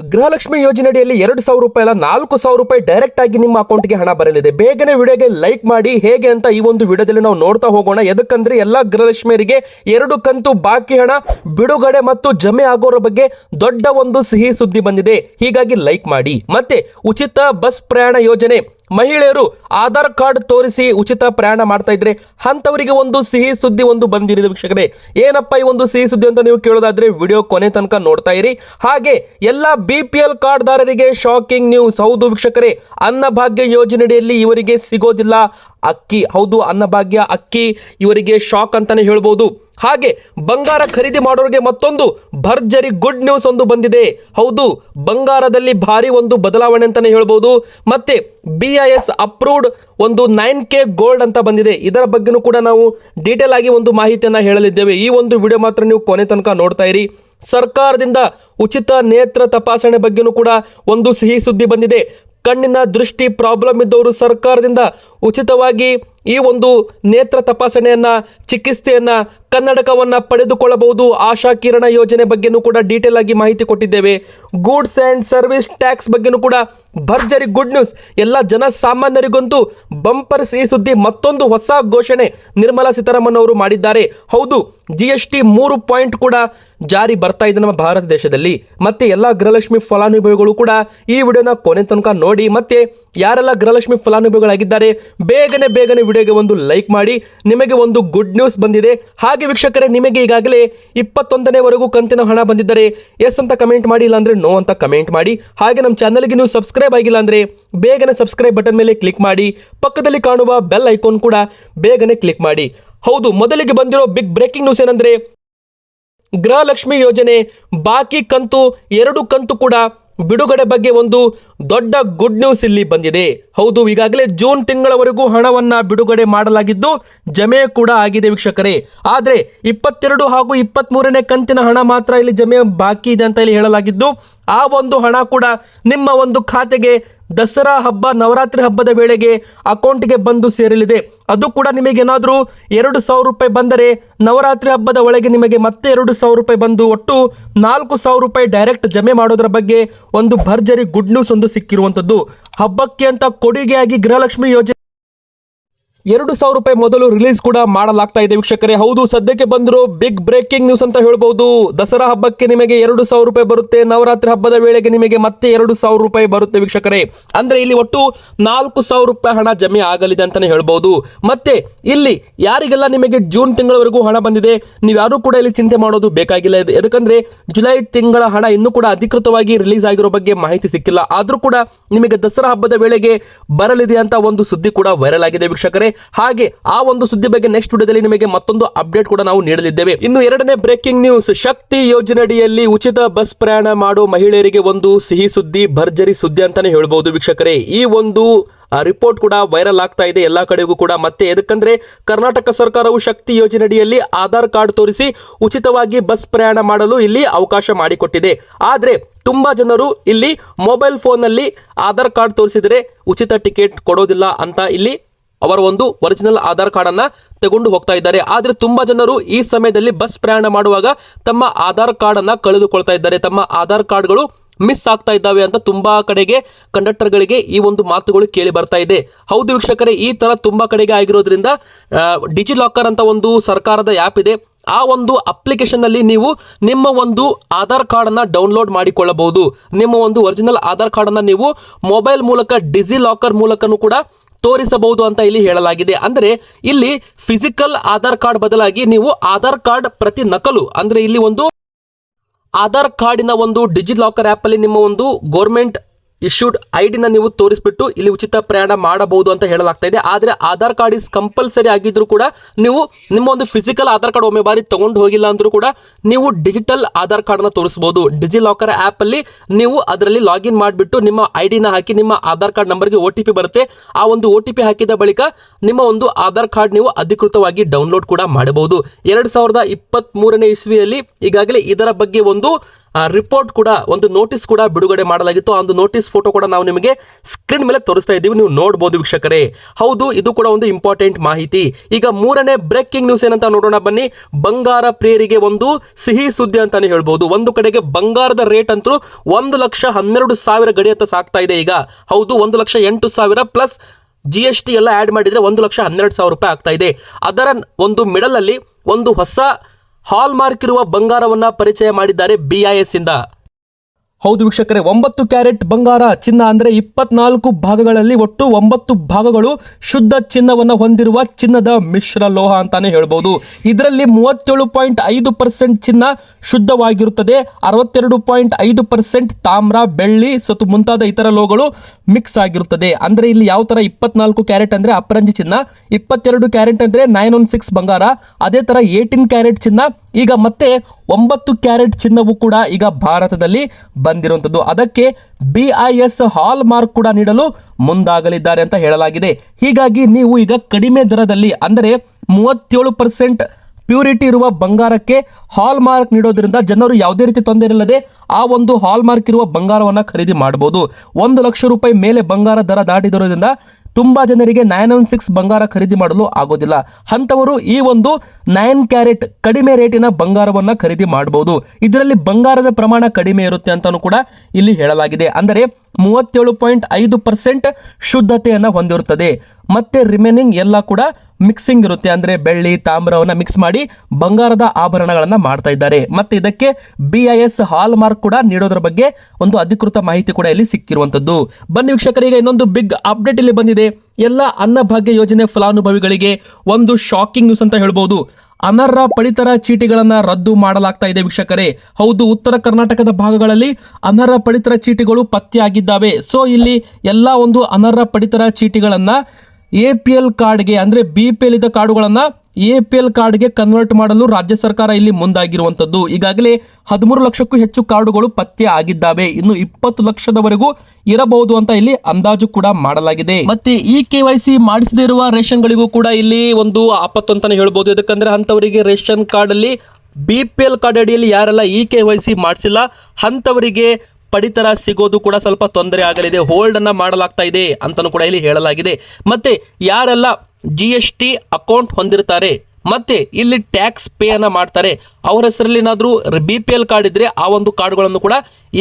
ಗೃಹಲಕ್ಷ್ಮಿ ಯೋಜನೆಯಡಿಯಲ್ಲಿ ಎರಡು ಸಾವಿರ ರೂಪಾಯಿ ಅಲ್ಲ, ನಾಲ್ಕು ಸಾವಿರ ರೂಪಾಯಿ ಡೈರೆಕ್ಟ್ ಆಗಿ ನಿಮ್ಮ ಅಕೌಂಟ್ಗೆ ಹಣ ಬರಲಿದೆ. ಬೇಗನೆ ವಿಡಿಯೋಗೆ ಲೈಕ್ ಮಾಡಿ, ಹೇಗೆ ಅಂತ ಈ ಒಂದು ವಿಡಿಯೋದಲ್ಲಿ ನಾವು ನೋಡ್ತಾ ಹೋಗೋಣ. ಎದಕ್ಕಂದ್ರೆ ಎಲ್ಲ ಗೃಹಲಕ್ಷ್ಮಿಯರಿಗೆ ಎರಡು ಕಂತು ಬಾಕಿ ಹಣ, ಬಿಡುಗಡೆ ಮತ್ತು ಜಮೆ ಆಗೋರ ಬಗ್ಗೆ ದೊಡ್ಡ ಒಂದು ಸಿಹಿ ಸುದ್ದಿ ಬಂದಿದೆ. ಹೀಗಾಗಿ ಲೈಕ್ ಮಾಡಿ. ಮತ್ತೆ ಉಚಿತ ಬಸ್ ಪ್ರಯಾಣ ಯೋಜನೆ. ಮಹಿಳೆಯರು ಆಧಾರ್ ಕಾರ್ಡ್ ತೋರಿಸಿ ಉಚಿತ ಪ್ರಯಾಣ ಮಾಡ್ತಾ ಇದ್ರೆ ಅಂತವರಿಗೆ ಒಂದು ಸಿಹಿ ಸುದ್ದಿ ಒಂದು ಬಂದಿದೆ ವೀಕ್ಷಕರೇ. ಏನಪ್ಪ ಈ ಒಂದು ಸಿಹಿ ಸುದ್ದಿ ಅಂತ ನೀವು ಕೇಳೋದಾದ್ರೆ ವಿಡಿಯೋ ಕೊನೆ ತನಕ ನೋಡ್ತಾ ಇರಿ. ಹಾಗೆ ಎಲ್ಲ ಬಿ ಪಿ ಎಲ್ ಕಾರ್ಡ್ದಾರರಿಗೆ ಶಾಕಿಂಗ್ ನ್ಯೂಸ್ ಹೌದು ವೀಕ್ಷಕರೇ, ಅನ್ನಭಾಗ್ಯ ಯೋಜನೆಯಡಿಯಲ್ಲಿ ಇವರಿಗೆ ಸಿಗೋದಿಲ್ಲ. ಅಕ್ಕಿ, ಹೌದು ಅನ್ನಭಾಗ್ಯ, ಅಕ್ಕಿ ಇವರಿಗೆ ಶಾಕ್ ಅಂತಾನೆ ಹೇಳ್ಬೋದು. ಹಾಗೆ ಬಂಗಾರ ಖರೀದಿ ಮಾಡೋರಿಗೆ ಮತ್ತೊಂದು ಭರ್ಜರಿ ಗುಡ್ ನ್ಯೂಸ್ ಒಂದು ಬಂದಿದೆ. ಹೌದು, ಬಂಗಾರದಲ್ಲಿ ಭಾರಿ ಒಂದು ಬದಲಾವಣೆ ಅಂತಾನೆ ಹೇಳ್ಬೋದು. ಮತ್ತೆ ಬಿ ಐ ಎಸ್ ಅಪ್ರೂವ್ಡ್ ಒಂದು ನೈನ್ ಕೆ ಗೋಲ್ಡ್ ಅಂತ ಬಂದಿದೆ. ಇದರ ಬಗ್ಗೆನೂ ಕೂಡ ನಾವು ಡೀಟೇಲ್ ಆಗಿ ಒಂದು ಮಾಹಿತಿಯನ್ನು ಹೇಳಲಿದ್ದೇವೆ. ಈ ಒಂದು ವಿಡಿಯೋ ಮಾತ್ರ ನೀವು ಕೊನೆ ತನಕ ನೋಡ್ತಾ ಇರಿ. ಸರ್ಕಾರದಿಂದ ಉಚಿತ ನೇತ್ರ ತಪಾಸಣೆ ಬಗ್ಗೆನೂ ಕೂಡ ಒಂದು ಸಿಹಿ ಸುದ್ದಿ ಬಂದಿದೆ. ಕಣ್ಣಿನ ದೃಷ್ಟಿ ಪ್ರಾಬ್ಲಮ್ ಇದ್ದವರು ಸರ್ಕಾರದಿಂದ ಉಚಿತವಾಗಿ ಈ ಒಂದು ನೇತ್ರ ತಪಾಸಣೆಯನ್ನ, ಚಿಕಿತ್ಸೆಯನ್ನ ಕನ್ನಡಕವನ್ನ ಪಡೆದುಕೊಳ್ಳಬಹುದು. ಆಶಾ ಕಿರಣ ಯೋಜನೆ ಬಗ್ಗೆನೂ ಕೂಡ ಡೀಟೇಲ್ ಆಗಿ ಮಾಹಿತಿ ಕೊಟ್ಟಿದ್ದೇವೆ. ಗೂಡ್ಸ್ ಆ್ಯಂಡ್ ಸರ್ವಿಸ್ ಟ್ಯಾಕ್ಸ್ ಬಗ್ಗೆನೂ ಕೂಡ ಭರ್ಜರಿ ಗುಡ್ ನ್ಯೂಸ್ ಎಲ್ಲ ಜನಸಾಮಾನ್ಯರಿಗಂತೂ ಬಂಪರ್ ಸಿಹಿ ಸುದ್ದಿ ಮತ್ತೊಂದು ಹೊಸ ಘೋಷಣೆ ನಿರ್ಮಲಾ ಸೀತಾರಾಮನ್ ಅವರು ಮಾಡಿದ್ದಾರೆ. ಹೌದು ಜಿ ಎಸ್ ಟಿ ಮೂರು ಪಾಯಿಂಟ್ ಕೂಡ ಜಾರಿ ಬರ್ತಾ ಇದೆ ನಮ್ಮ ಭಾರತ ದೇಶದಲ್ಲಿ. ಮತ್ತೆ ಎಲ್ಲ ಗೃಹಲಕ್ಷ್ಮಿ ಫಲಾನುಭವಿಗಳು ಕೂಡ ಈ ವಿಡಿಯೋನ ಕೊನೆ ತನಕ ನೋಡಿ, ಮತ್ತೆ ಯಾರೆಲ್ಲ ಗೃಹಲಕ್ಷ್ಮಿ ಫಲಾನುಭವಿಗಳಾಗಿದ್ದಾರೆ, ಬೇಗನೆ ಬೇಗನೆ ವಿಡಿಯೋಗೆ ಒಂದು ಲೈಕ್ ಮಾಡಿ. ನಿಮಗೆ ಒಂದು ಗುಡ್ ನ್ಯೂಸ್ ಬಂದಿದೆ. ಹಾಗೆ ವೀಕ್ಷಕರೇ, ನಿಮಗೆ ಈಗಾಗಲೇ ಇಪ್ಪತ್ತೊಂದನೇವರೆಗೂ ಕಂತಿನ ಹಣ ಬಂದಿದ್ದರೆ ಎಸ್ ಅಂತ ಕಮೆಂಟ್ ಮಾಡಿ, ಇಲ್ಲಾಂದ್ರೆ ನೋ ಅಂತ ಕಮೆಂಟ್ ಮಾಡಿ. ಹಾಗೆ ನಮ್ಮ ಚಾನಲ್ಗೆ ನೀವು ಸಬ್ಸ್ಕ್ರೈಬ್ ಆಗಿಲ್ಲ ಅಂದ್ರೆ ಬೇಗನೆ ಸಬ್ಸ್ಕ್ರೈಬ್ ಬಟನ್ ಮೇಲೆ ಕ್ಲಿಕ್ ಮಾಡಿ, ಪಕ್ಕದಲ್ಲಿ ಕಾಣುವ ಬೆಲ್ ಐಕಾನ್ ಕೂಡ ಬೇಗನೆ ಕ್ಲಿಕ್ ಮಾಡಿ. ಹೌದು, ಮೊದಲಿಗೆ ಬಂದಿರೋ ಬಿಗ್ ಬ್ರೇಕಿಂಗ್ ನ್ಯೂಸ್ ಏನಂದ್ರೆ, ಗೃಹಲಕ್ಷ್ಮಿ ಯೋಜನೆ, ಬಾಕಿ ಕಂತು, ಎರಡು ಕಂತು ಕೂಡ ಬಿಡುಗಡೆ ಬಗ್ಗೆ ಒಂದು ದೊಡ್ಡ ಗುಡ್ ನ್ಯೂಸ್ ಇಲ್ಲಿ ಬಂದಿದೆ. ಹೌದು, ಈಗಾಗಲೇ ಜೂನ್ ತಿಂಗಳವರೆಗೂ ಹಣವನ್ನ ಬಿಡುಗಡೆ ಮಾಡಲಾಗಿದ್ದು ಜಮೆ ಕೂಡ ಆಗಿದೆ ವೀಕ್ಷಕರೇ. ಆದರೆ ಇಪ್ಪತ್ತೆರಡು ಹಾಗೂ ಇಪ್ಪತ್ತ್ ಕಂತಿನ ಹಣ ಮಾತ್ರ ಇಲ್ಲಿ ಜಮೆ ಬಾಕಿ ಇದೆ ಅಂತ ಇಲ್ಲಿ ಹೇಳಲಾಗಿದ್ದು ಆ ಒಂದು ಹಣ ಕೂಡ ನಿಮ್ಮ ಒಂದು ಖಾತೆಗೆ ದಸರಾ ಹಬ್ಬ, ನವರಾತ್ರಿ ಹಬ್ಬದ ವೇಳೆಗೆ ಅಕೌಂಟ್ಗೆ ಬಂದು ಸೇರಲಿದೆ. ಅದು ಕೂಡ ನಿಮಗೇನಾದರೂ ಎರಡು ಸಾವಿರ ರೂಪಾಯಿ ಬಂದರೆ ನವರಾತ್ರಿ ಹಬ್ಬದ ಒಳಗೆ ನಿಮಗೆ ಮತ್ತೆ ಎರಡು ಸಾವಿರ ರೂಪಾಯಿ ಬಂದು ಒಟ್ಟು ನಾಲ್ಕು ಸಾವಿರ ರೂಪಾಯಿ ಡೈರೆಕ್ಟ್ ಜಮೆ ಮಾಡೋದರ ಬಗ್ಗೆ ಒಂದು ಭರ್ಜರಿ ಗುಡ್ ನ್ಯೂಸ್ ಒಂದು ಸಿಕ್ಕಿರುವಂಥದ್ದು. ಹಬ್ಬಕ್ಕೆ ಅಂತ ಕೊಡುಗೆಯಾಗಿ ಗೃಹಲಕ್ಷ್ಮಿ ಯೋಜನೆ ಎರಡು ಸಾವಿರ ರೂಪಾಯಿ ಮೊದಲು ರಿಲೀಸ್ ಕೂಡ ಮಾಡಲಾಗ್ತಾ ಇದೆ ವೀಕ್ಷಕರೇ. ಹೌದು, ಸದ್ಯಕ್ಕೆ ಬಂದರೂ ಬಿಗ್ ಬ್ರೇಕಿಂಗ್ ನ್ಯೂಸ್ ಅಂತ ಹೇಳ್ಬೋದು. ದಸರಾ ಹಬ್ಬಕ್ಕೆ ನಿಮಗೆ ಎರಡು ಸಾವಿರ ರೂಪಾಯಿ ಬರುತ್ತೆ. ನವರಾತ್ರಿ ಹಬ್ಬದ ವೇಳೆಗೆ ನಿಮಗೆ ಮತ್ತೆ ಎರಡು ಸಾವಿರ ರೂಪಾಯಿ ಬರುತ್ತೆ ವೀಕ್ಷಕರೇ. ಅಂದ್ರೆ ಇಲ್ಲಿ ಒಟ್ಟು ನಾಲ್ಕು ಸಾವಿರ ರೂಪಾಯಿ ಹಣ ಜಮೆ ಆಗಲಿದೆ ಅಂತಾನೆ ಹೇಳ್ಬೋದು. ಮತ್ತೆ ಇಲ್ಲಿ ಯಾರಿಗೆಲ್ಲ ನಿಮಗೆ ಜೂನ್ ತಿಂಗಳವರೆಗೂ ಹಣ ಬಂದಿದೆ, ನೀವು ಯಾರು ಕೂಡ ಇಲ್ಲಿ ಚಿಂತೆ ಮಾಡೋದು ಬೇಕಾಗಿಲ್ಲ. ಯಾಕಂದ್ರೆ ಜುಲೈ ತಿಂಗಳ ಹಣ ಇನ್ನೂ ಕೂಡ ಅಧಿಕೃತವಾಗಿ ರಿಲೀಸ್ ಆಗಿರೋ ಬಗ್ಗೆ ಮಾಹಿತಿ ಸಿಕ್ಕಿಲ್ಲ. ಆದರೂ ಕೂಡ ನಿಮಗೆ ದಸರಾ ಹಬ್ಬದ ವೇಳೆಗೆ ಬರಲಿದೆ ಅಂತ ಒಂದು ಸುದ್ದಿ ಕೂಡ ವೈರಲ್ ಆಗಿದೆ ವೀಕ್ಷಕರೇ. ಹಾಗೆ ಆ ಒಂದು ಸುದ್ದಿ ಬಗ್ಗೆ ನೆಕ್ಸ್ಟ್ ವಿಡಿಯೋದಲ್ಲಿ ನಿಮಗೆ ಮತ್ತೊಂದು ಅಪ್ಡೇಟ್ ಕೂಡ ನಾವು ನೀಡಲಿದ್ದೇವೆ. ಇನ್ನು ಎರಡನೇ ಬ್ರೇಕಿಂಗ್ ನ್ಯೂಸ್ ಶಕ್ತಿ ಯೋಜನೆಯಡಿಯಲ್ಲಿ ಉಚಿತ ಬಸ್ ಪ್ರಯಾಣ ಮಾಡೋ ಮಹಿಳೆಯರಿಗೆ ಒಂದು ಸಿಹಿ ಸುದ್ದಿ, ಭರ್ಜರಿ ಸುದ್ದಿ ಅಂತಾನೆ ಹೇಳ್ಬಹುದು ವೀಕ್ಷಕರೇ. ಈ ಒಂದು ರಿಪೋರ್ಟ್ ಕೂಡ ವೈರಲ್ ಆಗ್ತಾ ಇದೆ ಎಲ್ಲಾ ಕಡೆಗೂ ಕೂಡ. ಮತ್ತೆ ಎದಕ್ಕಂದ್ರೆ ಕರ್ನಾಟಕ ಸರ್ಕಾರವು ಶಕ್ತಿ ಯೋಜನೆಯಡಿಯಲ್ಲಿ ಆಧಾರ್ ಕಾರ್ಡ್ ತೋರಿಸಿ ಉಚಿತವಾಗಿ ಬಸ್ ಪ್ರಯಾಣ ಮಾಡಲು ಇಲ್ಲಿ ಅವಕಾಶ ಮಾಡಿಕೊಟ್ಟಿದೆ. ಆದರೆ ತುಂಬಾ ಜನರು ಇಲ್ಲಿ ಮೊಬೈಲ್ ಫೋನಲ್ಲಿ ಆಧಾರ್ ಕಾರ್ಡ್ ತೋರಿಸಿದರೆ ಉಚಿತ ಟಿಕೆಟ್ ಕೊಡೋದಿಲ್ಲ ಅಂತ ಇಲ್ಲಿ ಅವರ ಒಂದು ಒರಿಜಿನಲ್ ಆಧಾರ್ ಕಾರ್ಡ್ ಅನ್ನ ತಗೊಂಡು ಹೋಗ್ತಾ ಇದ್ದಾರೆ. ಆದ್ರೆ ತುಂಬಾ ಜನರು ಈ ಸಮಯದಲ್ಲಿ ಬಸ್ ಪ್ರಯಾಣ ಮಾಡುವಾಗ ತಮ್ಮ ಆಧಾರ್ ಕಾರ್ಡ್ ಅನ್ನ ಕಳೆದುಕೊಳ್ತಾ ಇದ್ದಾರೆ. ತಮ್ಮ ಆಧಾರ್ ಕಾರ್ಡ್ಗಳು ಮಿಸ್ ಆಗ್ತಾ ಇದ್ದಾವೆ ಅಂತ ತುಂಬಾ ಕಡೆಗೆ ಕಂಡಕ್ಟರ್ಗಳಿಗೆ ಈ ಒಂದು ಮಾತುಗಳು ಕೇಳಿ ಬರ್ತಾ ಇದೆ. ಹೌದು ವೀಕ್ಷಕರೇ, ಈ ತರ ತುಂಬಾ ಕಡೆಗೆ ಆಗಿರೋದ್ರಿಂದ ಡಿಜಿ ಲಾಕರ್ ಅಂತ ಒಂದು ಸರ್ಕಾರದ ಆ್ಯಪ್ ಇದೆ. ಆ ಒಂದು ಅಪ್ಲಿಕೇಶನ್ನಲ್ಲಿ ನೀವು ನಿಮ್ಮ ಒಂದು ಆಧಾರ್ ಕಾರ್ಡನ್ನು ಡೌನ್ಲೋಡ್ ಮಾಡಿಕೊಳ್ಳಬಹುದು. ನಿಮ್ಮ ಒಂದು ಒರಿಜಿನಲ್ ಆಧಾರ್ ಕಾರ್ಡನ್ನು ನೀವು ಮೊಬೈಲ್ ಮೂಲಕ ಡಿಜಿ ಲಾಕರ್ ಮೂಲಕನೂ ಕೂಡ ತೋರಿಸಬಹುದು ಅಂತ ಇಲ್ಲಿ ಹೇಳಲಾಗಿದೆ. ಅಂದ್ರೆ ಇಲ್ಲಿ ಫಿಸಿಕಲ್ ಆಧಾರ್ ಕಾರ್ಡ್ ಬದಲಾಗಿ ನೀವು ಆಧಾರ್ ಕಾರ್ಡ್ ಪ್ರತಿ ನಕಲು, ಅಂದ್ರೆ ಇಲ್ಲಿ ಒಂದು ಆಧಾರ್ ಕಾರ್ಡಿನ ಒಂದು ಡಿಜಿ ಲಾಕರ್ ಆ್ಯಪಲ್ಲಿ ನಿಮ್ಮ ಒಂದು ಗೌರ್ಮೆಂಟ್ ಇಶ್ಯೂಡ್ ಐಡಿನ ನೀವು ತೋರಿಸ್ಬಿಟ್ಟು ಇಲ್ಲಿ ಉಚಿತ ಪ್ರಯಾಣ ಮಾಡಬಹುದು ಅಂತ ಹೇಳಲಾಗ್ತಾ ಇದೆ. ಆದರೆ ಆಧಾರ್ ಕಾರ್ಡ್ ಇಸ್ ಕಂಪಲ್ಸರಿ ಆಗಿದ್ರು ಕೂಡ ನೀವು ನಿಮ್ಮ ಒಂದು ಫಿಸಿಕಲ್ ಆಧಾರ್ ಕಾರ್ಡ್ ಒಮ್ಮೆ ಬಾರಿ ತಗೊಂಡು ಹೋಗಿಲ್ಲ ಅಂದ್ರೂ ಕೂಡ ನೀವು ಡಿಜಿಟಲ್ ಆಧಾರ್ ಕಾರ್ಡ್ನ ತೋರಿಸಬಹುದು ಡಿಜಿ ಲಾಕರ್ ಆ್ಯಪಲ್ಲಿ ನೀವು ಅದರಲ್ಲಿ ಲಾಗಿನ್ ಮಾಡಿಬಿಟ್ಟು ನಿಮ್ಮ ಐಡಿನ ಹಾಕಿ ನಿಮ್ಮ ಆಧಾರ್ ಕಾರ್ಡ್ ನಂಬರ್ಗೆ ಒ ಟಿ ಪಿ ಬರುತ್ತೆ. ಆ ಒಂದು ಒ ಟಿ ಪಿ ಹಾಕಿದ ಬಳಿಕ ನಿಮ್ಮ ಒಂದು ಆಧಾರ್ ಕಾರ್ಡ್ ನೀವು ಅಧಿಕೃತವಾಗಿ ಡೌನ್ಲೋಡ್ ಕೂಡ ಮಾಡಬಹುದು. ಎರಡು ಸಾವಿರದ ಇಪ್ಪತ್ತ್ ಮೂರನೇ ಇಸ್ವಿಯಲ್ಲಿ ಈಗಾಗಲೇ ಇದರ ಬಗ್ಗೆ ಒಂದು ರಿಪೋರ್ಟ್ ಕೂಡ, ಒಂದು ನೋಟಿಸ್ ಕೂಡ ಬಿಡುಗಡೆ ಮಾಡಲಾಗಿತ್ತು. ಆ ಒಂದು ನೋಟಿಸ್ ಫೋಟೋ ಕೂಡ ನಾವು ನಿಮಗೆ ಸ್ಕ್ರೀನ್ ಮೇಲೆ ತೋರಿಸ್ತಾ ಇದ್ದೀವಿ. ನೀವು ನೋಡಬಹುದು ವೀಕ್ಷಕರೇ. ಹೌದು, ಇದು ಕೂಡ ಒಂದು ಇಂಪಾರ್ಟೆಂಟ್ ಮಾಹಿತಿ. ಈಗ ಮೂರನೇ ಬ್ರೇಕಿಂಗ್ ನ್ಯೂಸ್ ಏನಂತ ನೋಡೋಣ ಬನ್ನಿ. ಬಂಗಾರ ಪ್ರಿಯರಿಗೆ ಒಂದು ಸಿಹಿ ಸುದ್ದಿ ಅಂತಾನೆ ಹೇಳ್ಬಹುದು ಒಂದು ಕಡೆಗೆ ಬಂಗಾರದ ರೇಟ್ ಅಂತೂ ಒಂದು ಲಕ್ಷ ಹನ್ನೆರಡು ಸಾವಿರ ಗಡಿ ಹತ್ತ ಸಾಕ್ತಾ ಇದೆ ಈಗ. ಹೌದು, ಒಂದು ಲಕ್ಷ ಎಂಟು ಸಾವಿರ ಪ್ಲಸ್ ಜಿ ಎಸ್ ಟಿ ಎಲ್ಲ ಆ್ಯಡ್ ಮಾಡಿದರೆ ಒಂದು ಲಕ್ಷ ಹನ್ನೆರಡು ಸಾವಿರ ರೂಪಾಯಿ ಆಗ್ತಾ ಇದೆ. ಅದರ ಒಂದು ಮಿಡಲಲ್ಲಿ ಒಂದು ಹೊಸ ಹಾಲ್ ಮಾರ್ಕ್ ಇರುವ ಬಂಗಾರವನ್ನ ಪರಿಚಯ ಮಾಡಿದ್ದಾರೆ ಬಿಐಎಸ್ ಇಂದ. ಹೌದು ವೀಕ್ಷಕರೇ, ಒಂಬತ್ತು ಕ್ಯಾರೆಟ್ ಬಂಗಾರ ಚಿನ್ನ ಅಂದರೆ ಇಪ್ಪತ್ನಾಲ್ಕು ಭಾಗಗಳಲ್ಲಿ ಒಟ್ಟು ಒಂಬತ್ತು ಭಾಗಗಳು ಶುದ್ಧ ಚಿನ್ನವನ್ನು ಹೊಂದಿರುವ ಚಿನ್ನದ ಮಿಶ್ರ ಲೋಹ ಅಂತಾನೆ ಹೇಳ್ಬೋದು. ಇದರಲ್ಲಿ ಮೂವತ್ತೇಳು ಪಾಯಿಂಟ್ ಐದು ಪರ್ಸೆಂಟ್ ಚಿನ್ನ ಶುದ್ಧವಾಗಿರುತ್ತದೆ, ಅರವತ್ತೆರಡು ಪಾಯಿಂಟ್ ಐದು ಪರ್ಸೆಂಟ್ ತಾಮ್ರ, ಬೆಳ್ಳಿ ಸತು ಮುಂತಾದ ಇತರ ಲೋಹಗಳು ಮಿಕ್ಸ್ ಆಗಿರುತ್ತದೆ. ಅಂದರೆ ಇಲ್ಲಿ ಯಾವ ಥರ ಇಪ್ಪತ್ನಾಲ್ಕು ಕ್ಯಾರೆಟ್ ಅಂದರೆ ಅಪರಂಜಿ ಚಿನ್ನ, ಇಪ್ಪತ್ತೆರಡು ಕ್ಯಾರೆಟ್ ಅಂದರೆ ನೈನ್ ಒನ್ ಸಿಕ್ಸ್ ಬಂಗಾರ, ಅದೇ ಥರ ಏಯ್ಟೀನ್ ಕ್ಯಾರೆಟ್ ಚಿನ್ನ ಈಗ ಮತ್ತೆ ಒಂಬತ್ತು ಕ್ಯಾರೆಟ್ ಚಿನ್ನವು ಕೂಡ ಈಗ ಭಾರತದಲ್ಲಿ ಬಂದಿರುವಂಥದ್ದು. ಅದಕ್ಕೆ B I S hallmark ಕೂಡ ನೀಡಲು ಮುಂದಾಗಲಿದ್ದಾರೆ ಅಂತ ಹೇಳಲಾಗಿದೆ. ಹೀಗಾಗಿ ನೀವು ಈಗ ಕಡಿಮೆ ದರದಲ್ಲಿ ಅಂದರೆ ಮೂವತ್ತೇಳು ಪರ್ಸೆಂಟ್ ಪ್ಯೂರಿಟಿ ಇರುವ ಬಂಗಾರಕ್ಕೆ ಹಾಲ್ ಮಾರ್ಕ್ ನೀಡೋದ್ರಿಂದ ಜನರು ಯಾವುದೇ ರೀತಿ ತೊಂದರೆ ಇಲ್ಲದೆ ಆ ಒಂದು ಹಾಲ್ ಮಾರ್ಕ್ ಇರುವ ಬಂಗಾರವನ್ನು ಖರೀದಿ ಮಾಡಬಹುದು. ಒಂದು ಲಕ್ಷ ರೂಪಾಯಿ ಮೇಲೆ ಬಂಗಾರ ದರ ದಾಟಿದಿರೋದ್ರಿಂದ ತುಂಬಾ ಜನರಿಗೆ ನೈನ್ ಒನ್ ಸಿಕ್ಸ್ ಬಂಗಾರ ಖರೀದಿ ಮಾಡಲು ಆಗೋದಿಲ್ಲ. ಅಂಥವರು ಈ ಒಂದು ನೈನ್ ಕ್ಯಾರೆಟ್ ಕಡಿಮೆ ರೇಟಿನ ಬಂಗಾರವನ್ನು ಖರೀದಿ ಮಾಡಬಹುದು ಇದರಲ್ಲಿ ಬಂಗಾರದ ಪ್ರಮಾಣ ಕಡಿಮೆ ಇರುತ್ತೆ ಅಂತಾನೂ ಕೂಡ ಇಲ್ಲಿ ಹೇಳಲಾಗಿದೆ. ಅಂದರೆ ಮೂವತ್ತೇಳು ಪಾಯಿಂಟ್ ಐದು ಪರ್ಸೆಂಟ್ ಶುದ್ಧತೆಯನ್ನು ಹೊಂದಿರುತ್ತದೆ. ಮತ್ತೆ ರಿಮೈನಿಂಗ್ ಎಲ್ಲ ಕೂಡ ಮಿಕ್ಸಿಂಗ್ ಇರುತ್ತೆ. ಅಂದರೆ ಬೆಳ್ಳಿ, ತಾಮ್ರವನ್ನು ಮಿಕ್ಸ್ ಮಾಡಿ ಬಂಗಾರದ ಆಭರಣಗಳನ್ನು ಮಾಡ್ತಾ ಇದ್ದಾರೆ. ಮತ್ತೆ ಇದಕ್ಕೆ B I S hallmark ಕೂಡ ನೀಡೋದ್ರ ಬಗ್ಗೆ ಒಂದು ಅಧಿಕೃತ ಮಾಹಿತಿ ಕೂಡ ಇಲ್ಲಿ ಸಿಕ್ಕಿರುವಂಥದ್ದು. ಬನ್ನಿ ವೀಕ್ಷಕರಿಗೆ ಇನ್ನೊಂದು ಬಿಗ್ ಅಪ್ಡೇಟ್ ಇಲ್ಲಿ ಬಂದಿದೆ. ಎಲ್ಲ ಅನ್ನಭಾಗ್ಯ ಯೋಜನೆ ಫಲಾನುಭವಿಗಳಿಗೆ ಒಂದು ಶಾಕಿಂಗ್ ನ್ಯೂಸ್ ಅಂತ ಹೇಳ್ಬೋದು. ಅನರ್ಹ ಪಡಿತರ ಚೀಟಿಗಳನ್ನು ರದ್ದು ಮಾಡಲಾಗ್ತಾ ಇದೆ ವೀಕ್ಷಕರೇ. ಹೌದು, ಉತ್ತರ ಕರ್ನಾಟಕದ ಭಾಗಗಳಲ್ಲಿ ಅನರ್ಹ ಪಡಿತರ ಚೀಟಿಗಳು ಪತ್ತೆಯಾಗಿದ್ದಾವೆ. ಸೊ ಇಲ್ಲಿ ಎಲ್ಲ ಒಂದು ಅನರ್ಹ ಪಡಿತರ ಚೀಟಿಗಳನ್ನ ಎ ಪಿ ಎಲ್ ಕಾರ್ಡ್ಗೆ ಅಂದರೆ ಬಿ ಪಿ ಎಲ್ ಇದ್ದ ಕಾರ್ಡುಗಳನ್ನು ಎ ಪಿ ಎಲ್ ಕಾರ್ಡ್ಗೆ ಕನ್ವರ್ಟ್ ಮಾಡಲು ರಾಜ್ಯ ಸರ್ಕಾರ ಇಲ್ಲಿ ಮುಂದಾಗಿರುವಂಥದ್ದು. ಈಗಾಗಲೇ ಹದಿಮೂರು ಲಕ್ಷಕ್ಕೂ ಹೆಚ್ಚು ಕಾರ್ಡುಗಳು ಪತ್ತೆ ಆಗಿದ್ದಾವೆ. ಇನ್ನು ಇಪ್ಪತ್ತು ಲಕ್ಷದವರೆಗೂ ಇರಬಹುದು ಅಂತ ಇಲ್ಲಿ ಅಂದಾಜು ಕೂಡ ಮಾಡಲಾಗಿದೆ. ಮತ್ತೆ ಈ ಕೆ ವೈ ಸಿ ಮಾಡಿಸದೇ ಇರುವ ರೇಷನ್ಗಳಿಗೂ ಕೂಡ ಇಲ್ಲಿ ಒಂದು ಆಪತ್ತು ಅಂತಾನೆ ಹೇಳ್ಬೋದು. ಯಾಕಂದ್ರೆ ಅಂಥವರಿಗೆ ರೇಷನ್ ಕಾರ್ಡ್ ಅಲ್ಲಿ ಬಿ ಪಿ ಎಲ್ ಕಾರ್ಡ್ ಅಡಿಯಲ್ಲಿ ಯಾರೆಲ್ಲ ಇ ಕೆ ವೈ ಸಿ ಮಾಡಿಸಿಲ್ಲ, ಅಂಥವರಿಗೆ ಪಡಿತರ ಸಿಗೋದು ಕೂಡ ಸ್ವಲ್ಪ ತೊಂದರೆ ಆಗಲಿದೆ ಹೋಲ್ಡ್ ಅನ್ನ ಮಾಡಲಾಗ್ತಾ ಇದೆ ಅಂತಲೂ ಕೂಡ ಇಲ್ಲಿ ಹೇಳಲಾಗಿದೆ. ಮತ್ತೆ ಯಾರೆಲ್ಲ ಜಿ ಎಸ್ ಟಿ ಅಕೌಂಟ್ ಹೊಂದಿರ್ತಾರೆ, ಮತ್ತೆ ಇಲ್ಲಿ ಟ್ಯಾಕ್ಸ್ ಪೇ ಅನ್ನ ಮಾಡ್ತಾರೆ, ಅವರ ಹೆಸರಲ್ಲಿ ಏನಾದರೂ ಬಿ ಪಿ ಎಲ್ ಕಾರ್ಡ್ ಇದ್ರೆ ಆ ಒಂದು ಕಾರ್ಡ್ಗಳನ್ನು ಕೂಡ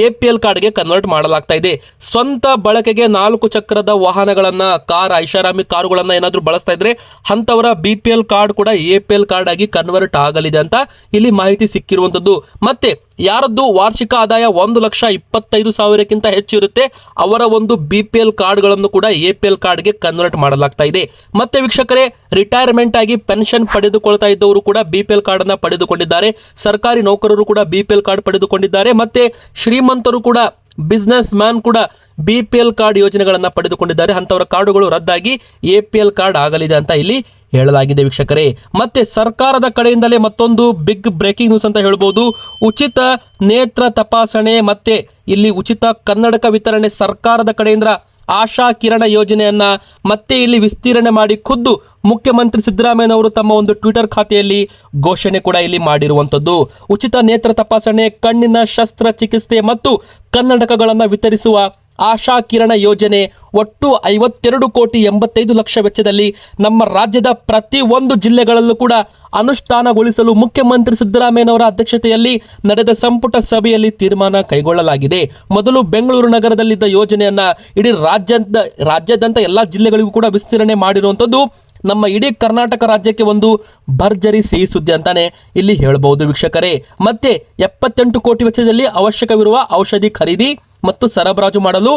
ಎ ಪಿ ಎಲ್ ಕಾರ್ಡ್ಗೆ ಕನ್ವರ್ಟ್ ಮಾಡಲಾಗ್ತಾ ಇದೆ. ಸ್ವಂತ ಬಳಕೆಗೆ ನಾಲ್ಕು ಚಕ್ರದ ವಾಹನಗಳನ್ನ ಕಾರ್ ಐಷಾರಾಮಿ ಕಾರುಗಳನ್ನ ಏನಾದರೂ ಬಳಸ್ತಾ ಇದ್ರೆ ಅಂಥವರ ಬಿ ಪಿ ಎಲ್ ಕಾರ್ಡ್ ಕೂಡ ಎ ಪಿ ಎಲ್ ಕಾರ್ಡ್ ಆಗಿ ಕನ್ವರ್ಟ್ ಆಗಲಿದೆ ಅಂತ ಇಲ್ಲಿ ಮಾಹಿತಿ ಸಿಕ್ಕಿರುವಂಥದ್ದು ಮತ್ತೆ ಯಾರದ್ದು ವಾರ್ಷಿಕ ಆದಾಯ ಒಂದು ಲಕ್ಷ ಇಪ್ಪತ್ತೈದು ಸಾವಿರಕ್ಕಿಂತ ಹೆಚ್ಚಿರುತ್ತೆ ಅವರ ಒಂದು ಬಿ ಪಿ ಎಲ್ ಕಾರ್ಡ್ಗಳನ್ನು ಕೂಡ ಎ ಪಿ ಎಲ್ ಕಾರ್ಡ್ಗೆ ಕನ್ವರ್ಟ್ ಮಾಡಲಾಗ್ತಾ ಇದೆ. ಮತ್ತೆ ವೀಕ್ಷಕರೇ ರಿಟೈರ್ಮೆಂಟ್ ಆಗಿ ಪೆನ್ಷನ್ ಪಡೆದುಕೊಳ್ತಾ ಇದ್ದವರು ಕೂಡ ಬಿ ಪಿ ಎಲ್ ಕಾರ್ಡ್ ಅನ್ನ ಪಡೆದುಕೊಂಡಿದ್ದಾರೆ. ಸರ್ಕಾರಿ ನೌಕರರು ಕೂಡ ಬಿ ಪಿ ಎಲ್ ಕಾರ್ಡ್ ಪಡೆದುಕೊಂಡಿದ್ದಾರೆ. ಮತ್ತೆ ಶ್ರೀಮಂತರು ಕೂಡ ಬಿಸ್ನೆಸ್ ಮ್ಯಾನ್ ಕೂಡ ಬಿ ಪಿ ಎಲ್ ಕಾರ್ಡ್ ಯೋಜನೆಗಳನ್ನು ಪಡೆದುಕೊಂಡಿದ್ದಾರೆ. ಅಂಥವರ ಕಾರ್ಡುಗಳು ರದ್ದಾಗಿ ಎ ಪಿ ಎಲ್ ಕಾರ್ಡ್ ಆಗಲಿದೆ ಅಂತ ಇಲ್ಲಿ ಹೇಳಲಾಗಿದೆ ವೀಕ್ಷಕರೇ. ಮತ್ತೆ ಸರ್ಕಾರದ ಕಡೆಯಿಂದಲೇ ಮತ್ತೊಂದು ಬಿಗ್ ಬ್ರೇಕಿಂಗ್ ನ್ಯೂಸ್ ಅಂತ ಹೇಳ್ಬೋದು. ಉಚಿತ ನೇತ್ರ ತಪಾಸಣೆ ಮತ್ತೆ ಇಲ್ಲಿ ಉಚಿತ ಕನ್ನಡಕ ವಿತರಣೆ ಸರ್ಕಾರದ ಕಡೆಯಿಂದ ಆಶಾ ಕಿರಣ ಯೋಜನೆಯನ್ನ ಮತ್ತೆ ಇಲ್ಲಿ ವಿಸ್ತೀರ್ಣೆ ಮಾಡಿ ಖುದ್ದು ಮುಖ್ಯಮಂತ್ರಿ ಸಿದ್ದರಾಮಯ್ಯನವರು ತಮ್ಮ ಒಂದು ಟ್ವಿಟರ್ ಖಾತೆಯಲ್ಲಿ ಘೋಷಣೆ ಕೂಡ ಇಲ್ಲಿ ಮಾಡಿರುವಂಥದ್ದು. ಉಚಿತ ನೇತ್ರ ತಪಾಸಣೆ, ಕಣ್ಣಿನ ಶಸ್ತ್ರಚಿಕಿತ್ಸೆ ಮತ್ತು ಕನ್ನಡಕಗಳನ್ನು ವಿತರಿಸುವ ಆಶಾ ಕಿರಣ ಯೋಜನೆ ಒಟ್ಟು ಐವತ್ತೆರಡು ಕೋಟಿ ಎಂಬತ್ತೈದು ಲಕ್ಷ ವೆಚ್ಚದಲ್ಲಿ ನಮ್ಮ ರಾಜ್ಯದ ಪ್ರತಿ ಒಂದು ಜಿಲ್ಲೆಗಳಲ್ಲೂ ಕೂಡ ಅನುಷ್ಠಾನಗೊಳಿಸಲು ಮುಖ್ಯಮಂತ್ರಿ ಸಿದ್ದರಾಮಯ್ಯನವರ ಅಧ್ಯಕ್ಷತೆಯಲ್ಲಿ ನಡೆದ ಸಂಪುಟ ಸಭೆಯಲ್ಲಿ ತೀರ್ಮಾನ ಕೈಗೊಳ್ಳಲಾಗಿದೆ. ಮೊದಲು ಬೆಂಗಳೂರು ನಗರದಲ್ಲಿದ್ದ ಯೋಜನೆಯನ್ನ ಇಡೀ ರಾಜ್ಯದ, ರಾಜ್ಯಾದ್ಯಂತ ಎಲ್ಲ ಜಿಲ್ಲೆಗಳಿಗೂ ಕೂಡ ವಿಸ್ತರಣೆ ಮಾಡಿರುವಂಥದ್ದು ನಮ್ಮ ಇಡೀ ಕರ್ನಾಟಕ ರಾಜ್ಯಕ್ಕೆ ಒಂದು ಭರ್ಜರಿ ಸಿಹಿ ಸುದ್ದಿ ಅಂತಾನೆ ಇಲ್ಲಿ ಹೇಳಬಹುದು ವೀಕ್ಷಕರೇ. ಮತ್ತೆ ಎಪ್ಪತ್ತೆಂಟು ಕೋಟಿ ವೆಚ್ಚದಲ್ಲಿ ಅವಶ್ಯಕವಿರುವ ಔಷಧಿ ಖರೀದಿ ಮತ್ತು ಸರಬರಾಜು ಮಾಡಲು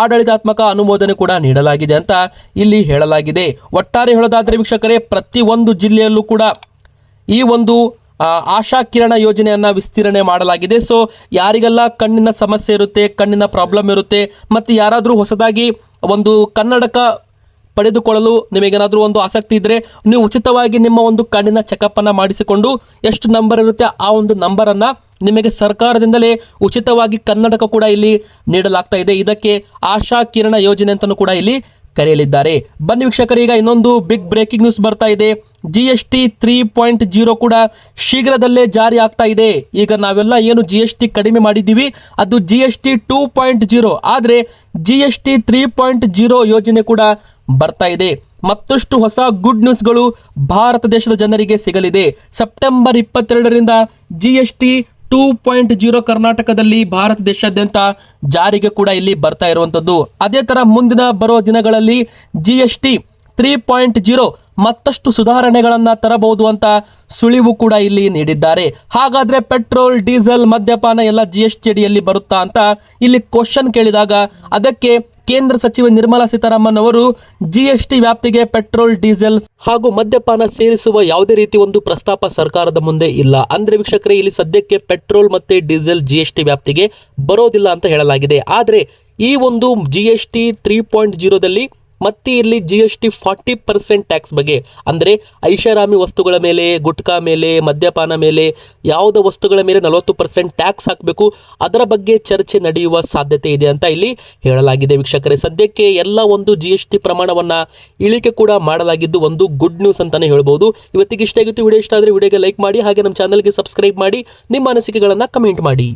ಆಡಳಿತಾತ್ಮಕ ಅನುಮೋದನೆ ಕೂಡ ನೀಡಲಾಗಿದೆ ಅಂತ ಇಲ್ಲಿ ಹೇಳಲಾಗಿದೆ. ಒಟ್ಟಾರೆ ಹೇಳೋದಾದ್ರೆ ವೀಕ್ಷಕರೇ ಒಂದು ಜಿಲ್ಲೆಯಲ್ಲೂ ಕೂಡ ಈ ಒಂದು ಆಶಾ ಕಿರಣ ಯೋಜನೆಯನ್ನ ವಿಸ್ತೀರ್ಣೆ ಮಾಡಲಾಗಿದೆ. ಸೊ ಯಾರಿಗೆಲ್ಲ ಕಣ್ಣಿನ ಸಮಸ್ಯೆ ಇರುತ್ತೆ, ಕಣ್ಣಿನ ಪ್ರಾಬ್ಲಮ್ ಇರುತ್ತೆ, ಮತ್ತು ಯಾರಾದರೂ ಹೊಸದಾಗಿ ಒಂದು ಕನ್ನಡಕ ಪಡೆದುಕೊಳ್ಳಲು ನಿಮಗೇನಾದರೂ ಒಂದು ಆಸಕ್ತಿ ಇದ್ದರೆ ನೀವು ಉಚಿತವಾಗಿ ನಿಮ್ಮ ಒಂದು ಕಣ್ಣಿನ ಚೆಕಪ್ಪನ್ನು ಮಾಡಿಸಿಕೊಂಡು ಎಷ್ಟು ನಂಬರ್ ಇರುತ್ತೆ ಆ ಒಂದು ನಂಬರನ್ನು ನಿಮಗೆ ಸರ್ಕಾರದಿಂದಲೇ ಉಚಿತವಾಗಿ ಕನ್ನಡಕ ಕೂಡ ಇಲ್ಲಿ ನೀಡಲಾಗ್ತಾ ಇದೆ. ಇದಕ್ಕೆ ಆಶಾ ಕಿರಣ ಯೋಜನೆ ಅಂತಲೂ ಕೂಡ ಇಲ್ಲಿ ಕರೆಯಲಿದ್ದಾರೆ. ಬನ್ನಿ ವೀಕ್ಷಕರು, ಈಗ ಇನ್ನೊಂದು ಬಿಗ್ ಬ್ರೇಕಿಂಗ್ ನ್ಯೂಸ್ ಬರ್ತಾ ಇದೆ. G S T three point zero ಕೂಡ ಶೀಘ್ರದಲ್ಲೇ ಜಾರಿ ಆಗ್ತಾ ಇದೆ. ಈಗ ನಾವೆಲ್ಲ ಏನು ಜಿ ಎಸ್ ಟಿ ಕಡಿಮೆ ಮಾಡಿದ್ದೀವಿ, ಅದು G S T two point zero ಆದರೆ G S T three point zero ಯೋಜನೆ ಕೂಡ ಬರ್ತಾ ಇದೆ. ಮತ್ತಷ್ಟು ಹೊಸ ಗುಡ್ ನ್ಯೂಸ್ಗಳು ಭಾರತ ದೇಶದ ಜನರಿಗೆ ಸಿಗಲಿದೆ. ಸೆಪ್ಟೆಂಬರ್ ಇಪ್ಪತ್ತೆರಡರಿಂದ G S T two point zero ಕರ್ನಾಟಕದಲ್ಲಿ ಭಾರತ ದೇಶಾದ್ಯಂತ ಜಾರಿಗೆ ಕೂಡ ಇಲ್ಲಿ ಬರ್ತಾ ಇರುವಂಥದ್ದು. ಅದೇ ಥರ ಮುಂದಿನ ಬರೋ ದಿನಗಳಲ್ಲಿ G S T three point zero ಮತ್ತಷ್ಟು ಸುಧಾರಣೆಗಳನ್ನು ತರಬಹುದು ಅಂತ ಸುಳಿವು ಕೂಡ ಇಲ್ಲಿ ನೀಡಿದ್ದಾರೆ. ಹಾಗಾದ್ರೆ ಪೆಟ್ರೋಲ್, ಡೀಸೆಲ್, ಮದ್ಯಪಾನ ಎಲ್ಲ ಜಿ ಎಸ್ ಟಿ ಅಡಿಯಲ್ಲಿ ಬರುತ್ತಾ ಅಂತ ಇಲ್ಲಿ ಕ್ವಶನ್ ಕೇಳಿದಾಗ ಅದಕ್ಕೆ ಕೇಂದ್ರ ಸಚಿವೆ ನಿರ್ಮಲಾ ಸೀತಾರಾಮನ್ ಅವರು ಜಿಎಸ್ಟಿ ವ್ಯಾಪ್ತಿಗೆ ಪೆಟ್ರೋಲ್, ಡೀಸೆಲ್ ಹಾಗೂ ಮದ್ಯಪಾನ ಸೇರಿಸುವ ಯಾವುದೇ ರೀತಿ ಒಂದು ಪ್ರಸ್ತಾಪ ಸರ್ಕಾರದ ಮುಂದೆ ಇಲ್ಲ. ಅಂದ್ರೆ ವೀಕ್ಷಕರೇ, ಇಲ್ಲಿ ಸದ್ಯಕ್ಕೆ ಪೆಟ್ರೋಲ್ ಮತ್ತೆ ಡೀಸೆಲ್ ಜಿಎಸ್ಟಿ ವ್ಯಾಪ್ತಿಗೆ ಬರೋದಿಲ್ಲ ಅಂತ ಹೇಳಲಾಗಿದೆ. ಆದರೆ ಈ ಒಂದು ಜಿಎಸ್ಟಿ ತ್ರೀ ಪಾಯಿಂಟ್ ಜೀರೋದಲ್ಲಿ ಮತ್ತೆ ಇಲ್ಲಿ G S T forty percent tax ಬಗ್ಗೆ. ಅಂದರೆ ಐಷಾರಾಮಿ ವಸ್ತುಗಳ ಮೇಲೆ, ಗುಟ್ಕಾ ಮೇಲೆ, ಮದ್ಯಪಾನ ಮೇಲೆ ಯಾವುದೇ ವಸ್ತುಗಳ ಮೇಲೆ ನಲವತ್ತು ಪರ್ಸೆಂಟ್ ಟ್ಯಾಕ್ಸ್ ಹಾಕಬೇಕು. ಅದರ ಬಗ್ಗೆ ಚರ್ಚೆ ನಡೆಯುವ ಸಾಧ್ಯತೆ ಇದೆ ಅಂತ ಇಲ್ಲಿ ಹೇಳಲಾಗಿದೆ ವೀಕ್ಷಕರೇ. ಸದ್ಯಕ್ಕೆ ಎಲ್ಲ ಒಂದು ಜಿ ಎಸ್ ಟಿ ಪ್ರಮಾಣವನ್ನು ಇಳಿಕೆ ಕೂಡ ಮಾಡಲಾಗಿದ್ದು ಒಂದು ಗುಡ್ ನ್ಯೂಸ್ ಅಂತಲೇ ಹೇಳ್ಬೋದು. ಇವತ್ತಿಗೆ ಇಷ್ಟ ಆಗಿತ್ತು. ವಿಡಿಯೋ ಇಷ್ಟ ಆದರೆ ವಿಡಿಯೋಗೆ ಲೈಕ್ ಮಾಡಿ, ಹಾಗೆ ನಮ್ಮ ಚಾನಲ್ಗೆ ಸಬ್ಸ್ಕ್ರೈಬ್ ಮಾಡಿ, ನಿಮ್ಮ ಅನಿಸಿಕೆಗಳನ್ನು ಕಮೆಂಟ್ ಮಾಡಿ.